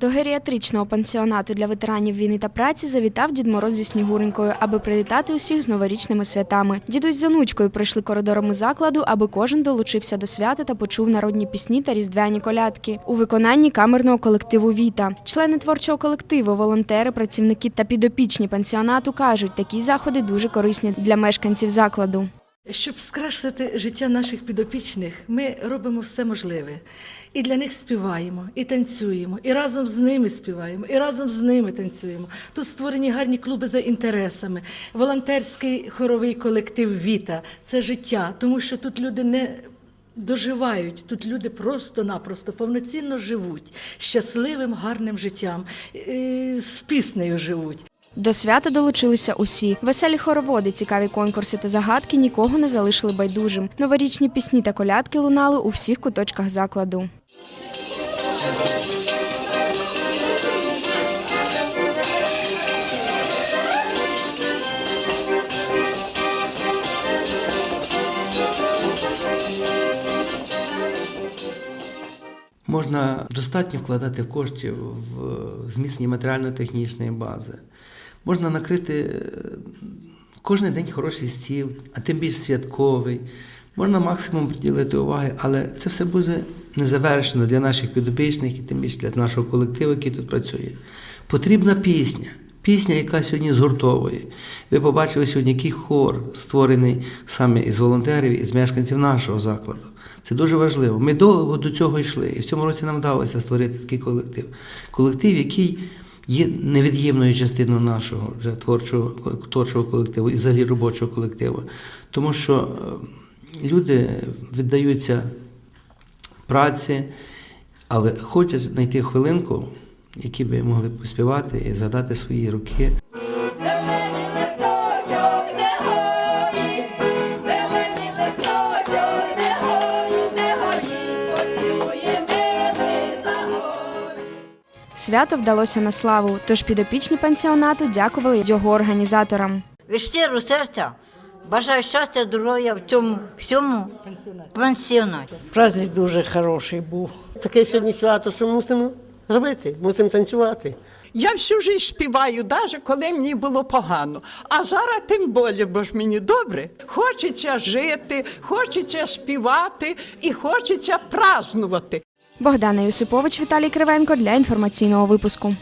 До геріатричного пансіонату для ветеранів війни та праці завітав Дід Мороз зі Снігуренькою, аби привітати усіх з новорічними святами. Дідусь з онучкою прийшли коридорами закладу, аби кожен долучився до свята та почув народні пісні та різдвяні колядки у виконанні камерного колективу Віта. Члени творчого колективу, волонтери, працівники та підопічні пансіонату кажуть, такі заходи дуже корисні для мешканців закладу. Щоб скрашити життя наших підопічних, ми робимо все можливе. І для них співаємо, і танцюємо, і разом з ними співаємо, і разом з ними танцюємо. Тут створені гарні клуби за інтересами, волонтерський хоровий колектив Віта це життя, тому що тут люди не доживають, тут люди просто-напросто повноцінно живуть щасливим, гарним життям, з піснею живуть. До свята долучилися усі. Веселі хороводи, цікаві конкурси та загадки нікого не залишили байдужим. Новорічні пісні та колядки лунали у всіх куточках закладу. Можна достатньо вкладати коштів в зміцнення матеріально-технічної бази. Можна накрити е, кожен день хороший стіл, а тим більш святковий. Можна максимум приділити уваги, але це все буде незавершено для наших підопічних і тим більше для нашого колективу, який тут працює. Потрібна пісня. Пісня, яка сьогодні згуртовує. Ви побачили сьогодні, який хор створений саме із волонтерів, із мешканців нашого закладу. Це дуже важливо. Ми довго до цього йшли, і в цьому році нам вдалося створити такий колектив. Колектив, який є невід'ємною частиною нашого вже творчого, творчого колективу і взагалі робочого колективу. Тому що е, люди віддаються праці, але хочуть знайти хвилинку, які би могли поспівати і згадати свої роки. Свято вдалося на славу, тож підопічні пансіонату дякували його організаторам. від щирого серця бажаю щастя, здоров'я в цьому всьому пансіонаті. Праздник дуже хороший був. Таке сьогодні свято, що мусимо робити, мусимо танцювати. Я всю життя співаю, навіть коли мені було погано. А зараз тим більше, бо ж мені добре. Хочеться жити, хочеться співати і хочеться празнувати. Богдана Юсипович, Віталій Кривенко для інформаційного випуску.